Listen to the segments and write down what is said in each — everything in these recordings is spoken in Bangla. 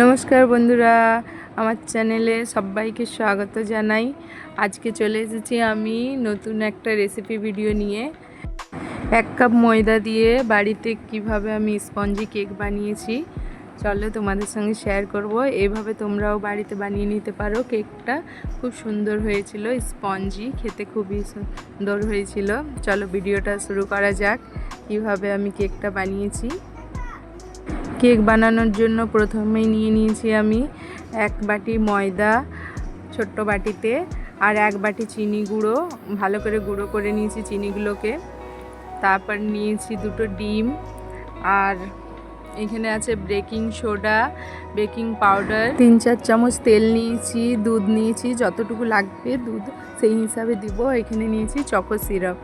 নমস্কার বন্ধুরা, আমার চ্যানেলে সবাইকে স্বাগত জানাই। আজকে চলে এসেছি আমি নতুন একটা রেসিপি ভিডিও নিয়ে। এক কাপ ময়দা দিয়ে বাড়িতে কীভাবে আমি স্পঞ্জি কেক বানিয়েছি। চলো তোমাদের সঙ্গে শেয়ার করব। এভাবে তোমরাও বাড়িতে বানিয়ে নিতে পারো। কেকটা খুব সুন্দর হয়েছিল স্পঞ্জি খেতে খুবই সুন্দর হয়েছিল। চলো ভিডিওটা শুরু করা যাক, কীভাবে আমি কেকটা বানিয়েছি। কেক বানানোর জন্য প্রথমেই নিয়ে নিয়েছি আমি এক বাটি ময়দা ছোট্ট বাটিতে আর এক বাটি চিনি গুঁড়ো। ভালো করে গুঁড়ো করে নিয়েছি চিনিগুলোকে। তারপর নিয়েছি দুটো ডিম আর এখানে আছে বেকিং সোডা, বেকিং পাউডার। তিন চার চামচ তেল নিয়েছি, দুধ নিয়েছি, যতটুকু লাগবে দুধ সেই হিসাবে দিব। এখানে নিয়েছি চকো সিরাপ।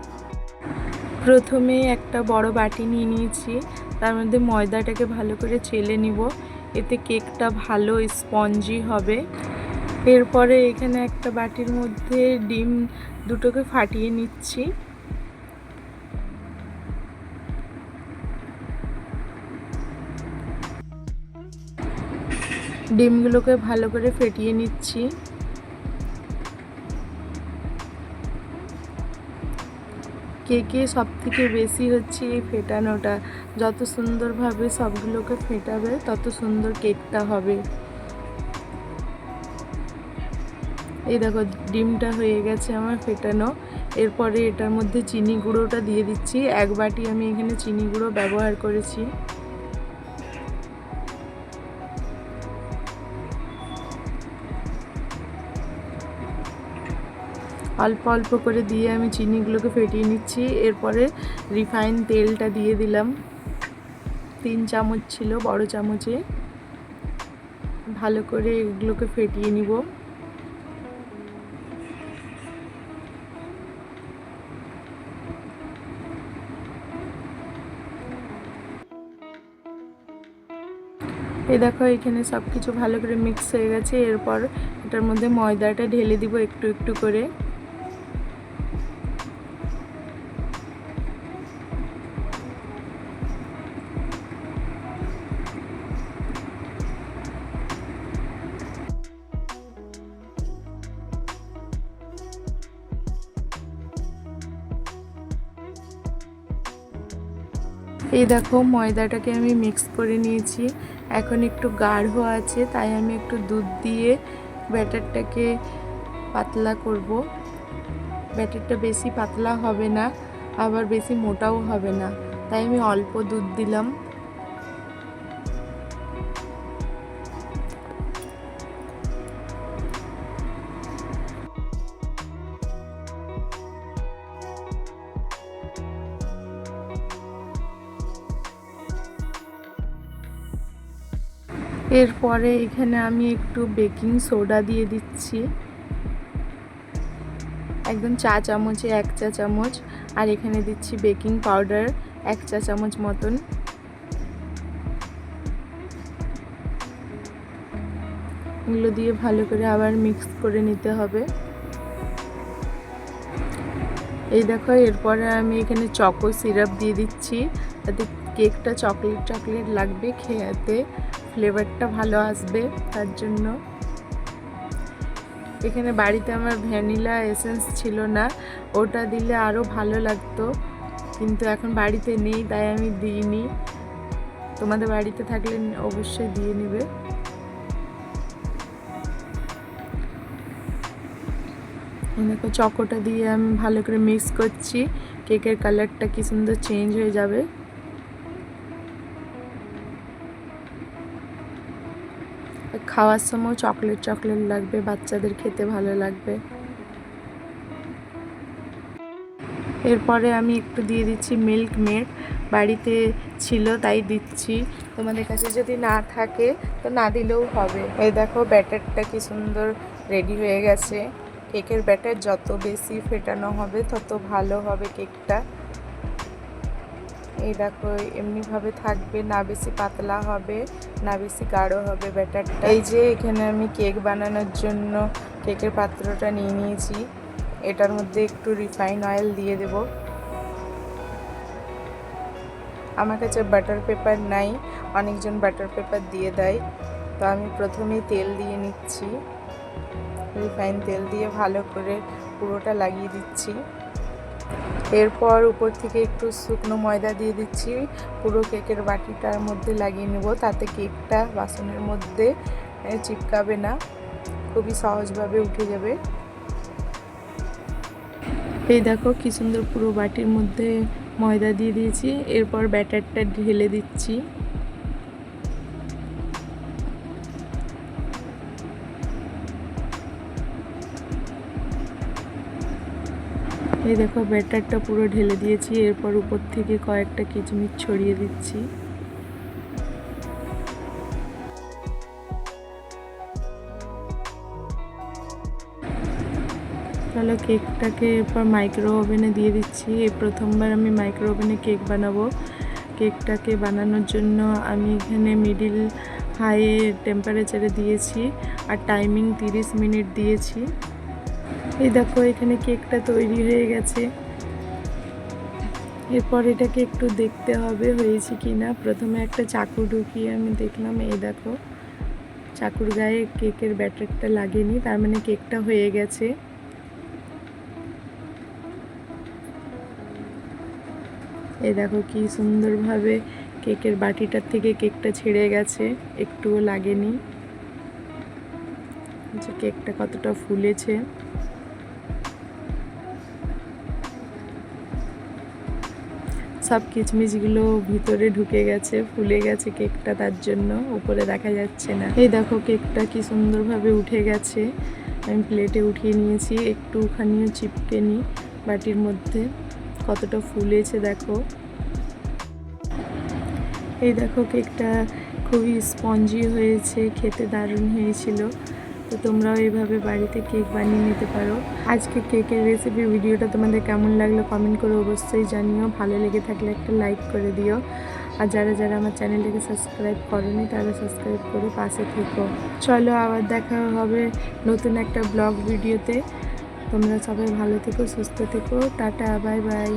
প্রথমে একটা বড় বাটি নিয়ে নিয়েছি। তার মধ্যে ময়দাটাকে ভালো করে চেলে নিব। এতে কেকটা ভালো স্পঞ্জি হবে। এরপরে এখানে একটা বাটির মধ্যে ডিম দুটোকে ফাটিয়ে নিচ্ছি। ডিমগুলোকে ভালো করে ফেটিয়ে নিচ্ছি। কেকে সব থেকে বেশি হচ্ছে এই ফেটানোটা? যত সুন্দরভাবে সবগুলোকে ফেটাবে, তত সুন্দর কেকটা হবে। এই দেখো, ডিমটা হয়ে গেছে আমার ফেটানো। এরপরে এটার মধ্যে চিনি গুঁড়োটা দিয়ে দিচ্ছি। এক বাটি আমি এখানে চিনি গুঁড়ো ব্যবহার করেছি। অল্প অল্প করে দিয়ে আমি চিনিগুলোকে ফেটিয়ে নিচ্ছি। এরপরে রিফাইন তেলটা দিয়ে দিলাম। তিন চামচ ছিল বড় চামচে। ভালো করে এগুলোকে ফেটিয়ে নিব। এ দেখো, এখানে সব কিছু ভালো করে মিক্স হয়ে গেছে। এরপর এটার মধ্যে ময়দাটা ঢেলে দিব একটু একটু করে। এই দেখো ময়দাটাকে আমি মিক্স করে নিয়েছি। এখন একটু গাঢ় আছে, তাই আমি একটু দুধ দিয়ে ব্যাটারটাকে পাতলা করব। ব্যাটারটা বেশি পাতলা হবে না, আবার বেশি মোটাও হবে না। তাই আমি অল্প দুধ দিলাম। এরপরে এখানে আমি একটু বেকিং সোডা দিয়ে দিচ্ছি। একদম চা চামচে এক চা চামচ আর এখানে দিচ্ছি বেকিং পাউডার এক চা চামচ মতন। এগুলো দিয়ে ভালো করে আবার মিক্স করে নিতে হবে। এই দেখো, এরপরে আমি এখানে চকো সিরাপ দিয়ে দিচ্ছি। তাতে কেকটা চকলেট চকলেট লাগবে খেয়াতে ফ্লেভারটা ভালো আসবে, তার জন্য। এখানে বাড়িতে আমার ভ্যানিলা এসেন্স ছিল না, ওটা দিলে আরও ভালো লাগতো। কিন্তু এখন বাড়িতে নেই, তাই আমি দিইনি। তোমাদের বাড়িতে থাকলে অবশ্যই দিয়ে নেবে। দেখো চকোটা দিয়ে আমি ভালো করে মিক্স করছি। কেকের কালারটা কি সুন্দর চেঞ্জ হয়ে যাবে। খাওয়ার সময় চকলেট চকলেট লাগবে, বাচ্চাদের খেতে ভালো লাগবে। এরপরে আমি একটু দিয়ে দিচ্ছি মিল্ক মেড। বাড়িতে ছিল, তাই দিচ্ছি। তোমাদের কাছে যদি না থাকে, তো না দিলেও হবে। এই দেখো, ব্যাটারটা কি সুন্দর রেডি হয়ে গেছে। কেকের ব্যাটার যত বেশি ফেটানো হবে, তত ভালো হবে কেকটা। এই দেখো, এমনিভাবে থাকবে, না বেশি পাতলা হবে, না বেশি গাঢ় হবে ব্যাটারটা। এই যে এখানে আমি কেক বানানোর জন্য কেকের পাত্রটা নিয়ে নিয়েছি। এটার মধ্যে একটু রিফাইন অয়েল দিয়ে দেব। আমার কাছে বাটার পেপার নাই, অনেকজন বাটার পেপার দিয়ে দেয়। তো আমি প্রথমেই তেল দিয়ে নিচ্ছি। রিফাইন তেল দিয়ে ভালো করে পুরোটা লাগিয়ে দিচ্ছি। এরপর উপর থেকে একটু শুকনো ময়দা দিয়ে দিচ্ছি। পুরো কেকের বাটিটার মধ্যে লাগিয়ে নেব। তাতে কেকটা বাসনের মধ্যে চিপকাবে না। খুবই সহজভাবে উঠে যাবে। এই দেখো কি সুন্দর পুরো বাটির মধ্যে ময়দা দিয়ে দিয়েছি। এরপর ব্যাটারটা ঢেলে দিচ্ছি। এই দেখো, ব্যাটারটা পুরো ঢেলে দিয়েছি, এরপর উপর থেকে কয়েকটা কিচমিচ ছড়িয়ে দিচ্ছি। চলো কেকটাকে এরপর মাইক্রো ওভেনে দিয়ে দিচ্ছি। এই প্রথমবার আমি মাইক্রো ওভেনে কেক বানাবো। কেকটাকে বানানোর জন্য আমি এখানে মিডিল হাই টেম্পারেচারে দিয়েছি, আর টাইমিং তিরিশ মিনিট দিয়েছি। এই দেখো, এখানে কেকটা তৈরি হয়ে গেছে। এরপর এটাকে একটু দেখতে হবে হয়েছে কি না প্রথমে একটা চাকু ঢুকিয়ে আমি দেখলাম, এই দেখো, চাকুর গায়ে কেকের ব্যাটারটা লাগেনি, তার মানে কেকটা হয়ে গেছে। এই দেখো, কি সুন্দরভাবে কেকের বাটিটার থেকে কেকটা ছেড়ে গেছে, একটুও লাগেনি। যে কেকটা কতটা ফুলেছে। সব কিচমিচগুলো ভিতরে ঢুকে গেছে, ফুলে গেছে কেকটা তার জন্য, উপরে দেখা যাচ্ছে না। এই দেখো কেকটা কি সুন্দরভাবে উঠে গেছে। আমি প্লেটে উঠিয়ে নিয়েছি, একটুখানিও চিপকে নি বাটির মধ্যে। কতটা ফুলেছে দেখো। এই দেখো কেকটা খুবই স্পঞ্জি হয়েছে, খেতে দারুণ হয়েছিল। তো তোমরাও এইভাবে বাড়িতে কেক বানিয়ে নিতে পারো। আজকে কেকের রেসিপি ভিডিওটা তোমাদের কেমন লাগল কমেন্ট করে অবশ্যই জানিও। ভালো লেগে থাকলে একটা লাইক করে দিও। আর যারা যারা আমার চ্যানেলটাকে সাবস্ক্রাইব করেনি, তারা সাবস্ক্রাইব করে পাশে থেকো। চলো আবার দেখা হবে নতুন একটা ব্লগ ভিডিওতে তোমরা সবাই ভালো থেকো, সুস্থ থেকো। Tata bye bye